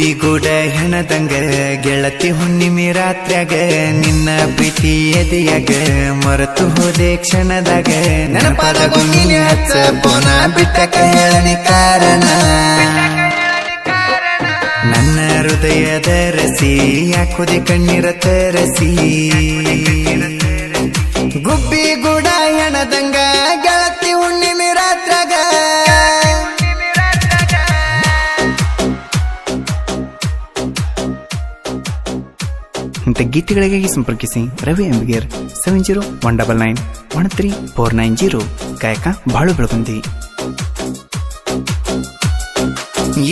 ಗುಬ್ಬಿ ಗೂಡ ಹೆಣದಂಗ ಗೆಳತಿ ಹುಣ್ಣಿಮೆ ರಾತ್ರ್ಯಾಗ, ನಿನ್ನ ಪ್ರೀತಿ ಎದೆಯಾಗ, ಮರೆತು ಹೋದೆ ಕ್ಷಣದಾಗ. ನೆನಪಾದ ಗುಂಗಿನ ಹಚ್ಚ ಬಿಟ್ಟಕ ಹೇಳನಿ ಕಾರಣ. ನನ್ನ ಹೃದಯದ ರಸಿ, ಯಾಕೋದೆ ಕಣ್ಣೀರ ತರಸಿ. ಗುಬ್ಬಿ ಇಂಥ ಗೀತೆಗಳಿಗಾಗಿ ಸಂಪರ್ಕಿಸಿ Ravi Ambiger seven zero one double nine one three four nine zero ಗಾಯಕ ಬಾಳು ಬೆಳಗುಂದಿ.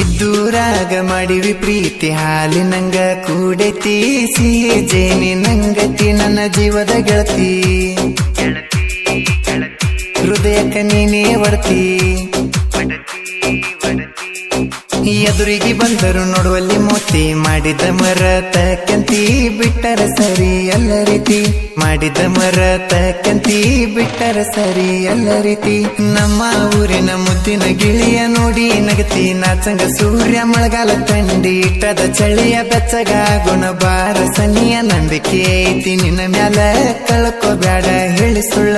ಇದ್ದೂರಾಗ ಮಾಡಿವಿ ಪ್ರೀತಿ ಹಾಲಿನಂಗ ಕೂಡೈತಿ ಸಿಹಿ ಜೇನಿ ನಂಗತಿ ನನ್ನ ಜೀವದ ಗೆಳತಿ. ಹೃದಯಕ್ಕ ನೀನೇ ಒಡತಿ ಎದುರಿಗೆ ಬಂದರು ನೋಡುವಲ್ಲಿ ಮೋತಿ ಮಾಡಿದ ಮರತ ತಕ್ಕಂತಿ ಬಿಟ್ಟರ ಸರಿ ಎಲ್ಲ ರೀತಿ. ಮಾಡಿದ ಮರತ ಕಂತಿ ಬಿಟ್ಟರ ಸರಿ ಎಲ್ಲ ರೀತಿ. ನಮ್ಮ ಊರಿನ ಮುದ್ದಿನ ಗಿಳಿಯ ನೋಡಿ ನಗತಿ ನಾಚಂಗ ಸೂರ್ಯ ಮಳೆಗಾಲ ತಂಡಿ ಇಟ್ಟದ ಚಳಿಯ ಬೆಚ್ಚಗ ಗುಣ ಬಾರ ಸನಿಯ ನಂಬಿಕೆ ಐತಿ. ನಿನ್ನ ಮ್ಯಾಲ ಕಳ್ಕೋಬ್ಯಾಡ ಹೇಳಿ ಸುಳ್ಳ.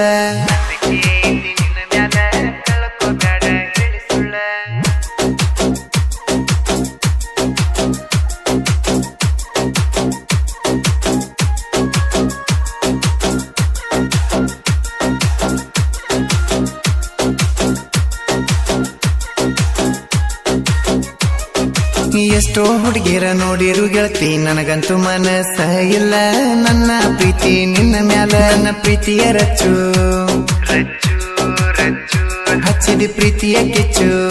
ಎಷ್ಟೋ ಹುಡುಗಿರ ನೋಡಿರು ಗೆಳತಿ ನನಗಂತೂ ಮನಸ್ಸ ಇಲ್ಲ ನನ್ನ ಪ್ರೀತಿ ನಿನ್ನ ಮ್ಯಾಲ ನನ್ನ ಪ್ರೀತಿಯ ರಚ್ಚು. ಹಚ್ಚಿದ ಪ್ರೀತಿಯ ಕಿಚ್ಚು.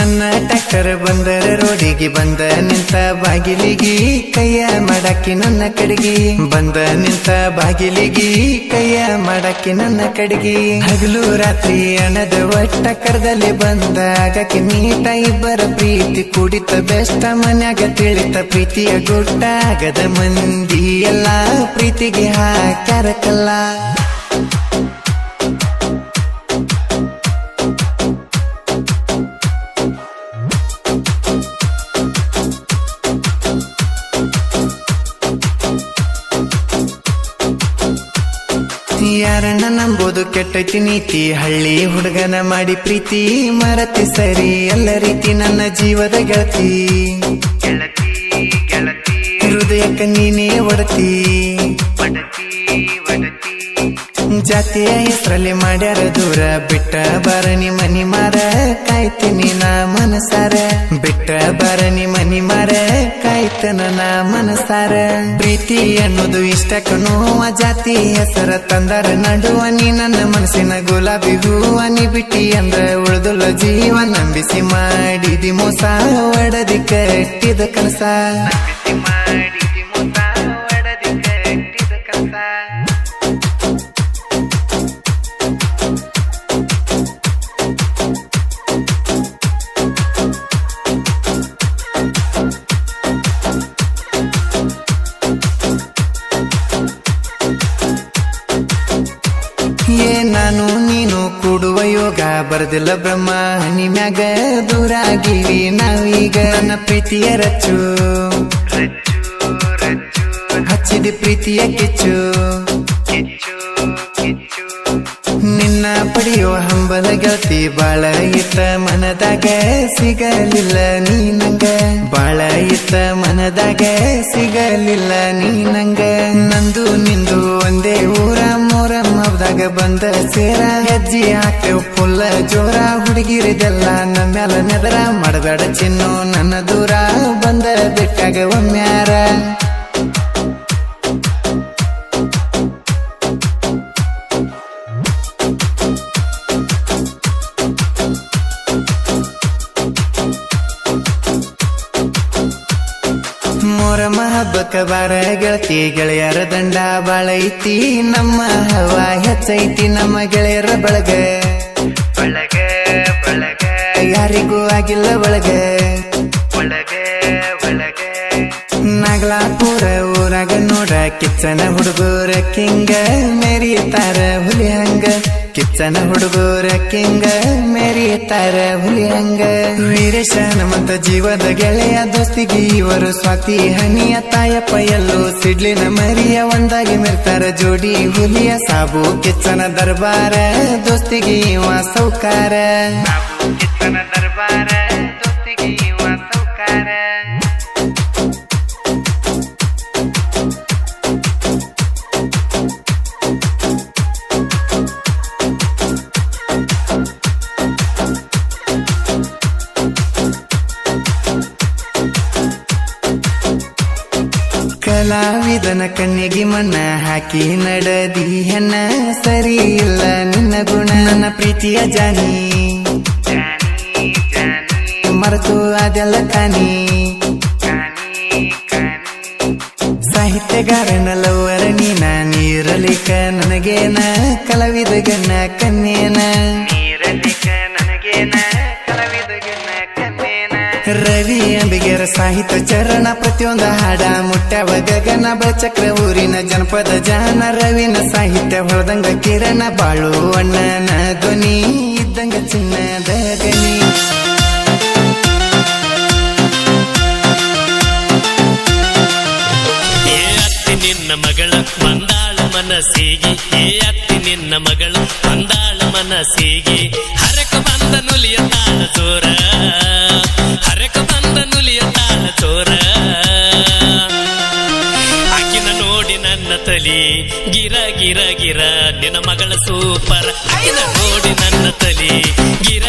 ನನ್ನ ಟ್ಯಾಕ್ಟರ್ ಬಂದರ ರೋಡಿಗೆ ಬಂದ ನಿಂತ ಬಾಗಿಲಿಗಿ, ಕೈಯ ಮಾಡಾಕಿ ನನ್ನ ಕಡೆಗಿ. ಬಂದ ನಿಂತ ಬಾಗಿಲಿಗಿ, ಕೈಯ ಮಾಡಾಕಿ ನನ್ನ ಕಡೆಗಿ. ಹಗಲು ರಾತ್ರಿ ಹಣದ ಒಟ್ಟ ಕರ್ದಲ್ಲಿ ಬಂದ ಆಗಕ್ಕೆ ನೀಟ ಇಬ್ಬರ ಪ್ರೀತಿ ಕುಡಿತ ಬೆಷ್ಟ ಮನ್ಯಾಗ ತಿಳಿತ ಪ್ರೀತಿಯ ಗುಟ್ಟಾಗದ ಮಂದಿ ಎಲ್ಲ ಪ್ರೀತಿಗೆ ಹಾಕ್ಯಾರ ಯಾರನ್ನ ನಂಬೋದು ಕೆಟ್ಟೈತಿ ನೀತಿ. ಹಳ್ಳಿ ಹುಡುಗನ ಮಾಡಿ ಪ್ರೀತಿ, ಮರತಿ ಸರಿ. ಎಲ್ಲ ರೀತಿ ನನ್ನ ಜೀವದ ಗೆಳತಿ. ಹೃದಯಕ್ಕ ನೀನೇ ಒಡತಿ. ಜಾತಿಯ ಹೆಸರಲ್ಲಿ ಮಾಡ್ಯಾರ ದೂರ ಬಿಟ್ಟ ಬರನಿ ಮನಿ ಮಾರ ಕಾಯ್ತೀನಿ ನಾ ಮನಸಾರ. ಬಿಟ್ಟ ಬರನಿ ಮನಿ ಮಾರ ಕಾಯ್ತನ ನಾ ಮನಸಾರ. ಪ್ರೀತಿ ಅನ್ನೋದು ಇಷ್ಟಕ್ಕ ಜಾತಿ ಹೆಸರ ತಂದರ. ನಡುವ ನೀ ನನ್ನ ಮನಸ್ಸಿನ ಗುಲಾಬಿ ಹೂವ ನೀ ಬಿಟ್ಟಿ ಅಂದ್ರ ಉಳ್ದುಲ್ಲ ಜೀವ ನಂಬಿಸಿ ಮಾಡಿದಿ ಮೋಸ. ಒಡದಿ ಕಟ್ಟಿದ ಕನಸ. ಬರ್ದಿಲ್ಲ ಬ್ರಹ್ಮ ನಿಮ್ಯಾಗ ದೂರಾಗಿವಿ. ನಾವೀಗ ನನ್ನ ಪ್ರೀತಿಯ ರಚ್ಚು ಹಚ್ಚಿದ ಪ್ರೀತಿಯ ಕಿಚ್ಚು. ನಿನ್ನ ಪಡೆಯೋ ಹಂಬಲ ಗೆಳತಿ ಬಾಳ ಇತ್ತ ಮನದಾಗ ಸಿಗಲಿಲ್ಲ ನೀ ನಂಗ ಬಾಳ ಇತ್ತ ಮನದಾಗ ಸಿಗಲಿಲ್ಲ ನೀ ನಂಗ ನಂದು ನಿಂದು ಒಂದೇ ಊರ, ಮೋರ ಮಾವದಾಗ ಬಂದ ಸೇರ. ಹೆಜ್ಜಿ ಹಾಕ್ತೇವ್ ಫುಲ್ಲ ಜೋರ, ಹುಡುಗಿರಿದೆಲ್ಲ ನನ್ನ ಮ್ಯಾಲ ನೆದರ. ಮಾಡಬೇಡ ಚಿನ್ನು ನನ್ನ ದೂರ ಬಂದ ಬಿಟ್ಟಾಗ ಒಮ್ಮ್ಯಾರ ಮೊರಮ ಹಬ್ಬಕ್ಕ ಬಾರ ಗೆಳತಿ ಗೆಳೆಯರ ದಂಡ ಬಾಳೈತಿ ನಮ್ಮ ಹವಾ ಹೆಚ್ಚೈತಿ ನಮ್ಮ ಗೆಳೆಯರ ಬಳಗ. ಬಳಗ ಬಳಗ, ಯಾರಿಗೂ ಆಗಿಲ್ಲ ಒಳಗ ಒಳಗ ಒಳಗ ನಾಗಲಾಪುರ ಊರಾಗ ನೋಡ, ಕಿಚ್ಚನ ಹುಡುಗರ ಕಿಂಗ, ಮೆರಿತಾರ ಹುಲಿ ಹಂಗ. ಕಿಚ್ಚನ ಹುಡುಗರ ಕಿಂಗ ಮೆರಿತಾರ ಹುಲಿಯಂಗ. ವೀರೇಶ ನಮ್ಮಂತ ಜೀವದ ಗೆಳೆಯ ದೋಸ್ತಿಗೆ ಇವರು ಸ್ವಾತಿ, ಹನಿಯ ತಾಯಪ್ಪ ಎಲ್ಲೋ ಸಿಡ್ಲಿನ ಮರಿಯ ಒಂದಾಗಿ ಮೆರ್ತಾರ ಜೋಡಿ ಹುಲಿಯ ಸಾಬು, ಕಿಚ್ಚನ ದರ್ಬಾರ ದೋಸ್ತಿಗೆ ಇವ ಸೌಕಾರ. ದರ್ಬಾರ. ಕಲಾವಿದನ ಕಣ್ಣಿಗೆ ಮಣ್ಣ ಹಾಕಿ ನಡದಿ ಹೆಣ್ಣ ಸರಿ ಇಲ್ಲ ನಿನ್ನ ಗುಣ, ನನ್ನ ಪ್ರೀತಿಯ ಜಾನಿ. ಮರೆತು ಅದೆಲ್ಲ ಕಾನಿ ಸಾಹಿತ್ಯಗಾರನ ಲವರ ನೀನ, ನೀರಲಿಕ ನನಗೇನ, ಕಲಾವಿದ ಕನ್ಯೇನ. ನೀರಲಿಕ ನನಗೇನ ರವಿ ಅಂಬಿಗೆರ ಸಾಹಿತ್ಯ ಚರಣ ಪ್ರತಿಯೊಂದು ಹಾಡ ಮುಟ್ಟವ ಗಗನ ಬಚಕ್ರ ಊರಿನ ಜನಪದ ಜಾನ ರವಿನ ಸಾಹಿತ್ಯ ಹೊಳದಂಗ ಕಿರಣ ಬಾಳು ಅಣ್ಣನ ಧ್ವನಿ ಇದ್ದಂಗ ಚಿನ್ನದ ಗನಿ ನಿನ್ನ ಮಗಳ ಮಂದಾಳ ಮನಸ್ಸಿಗೆ, ಏ ಅತ್ತಿ ನಿನ್ನ ಮಗಳ ಮಂದಾಳ ಮನಸ್ಸಿಗೆ, ಹರಕ ಬಂದ ನುಲಿಯ ತಾಳ ತಾಳ ಚೋರ ಆಕಿನ ನೋಡಿ ನನ್ನ ತಲಿ, ಗಿರ ಗಿರ ಗಿರ, ನಿನ್ನ ಮಗಳ ಸೂಪರ್. ಆಕಿನ ನೋಡಿ ನನ್ನ ತಲಿ, ಗಿರ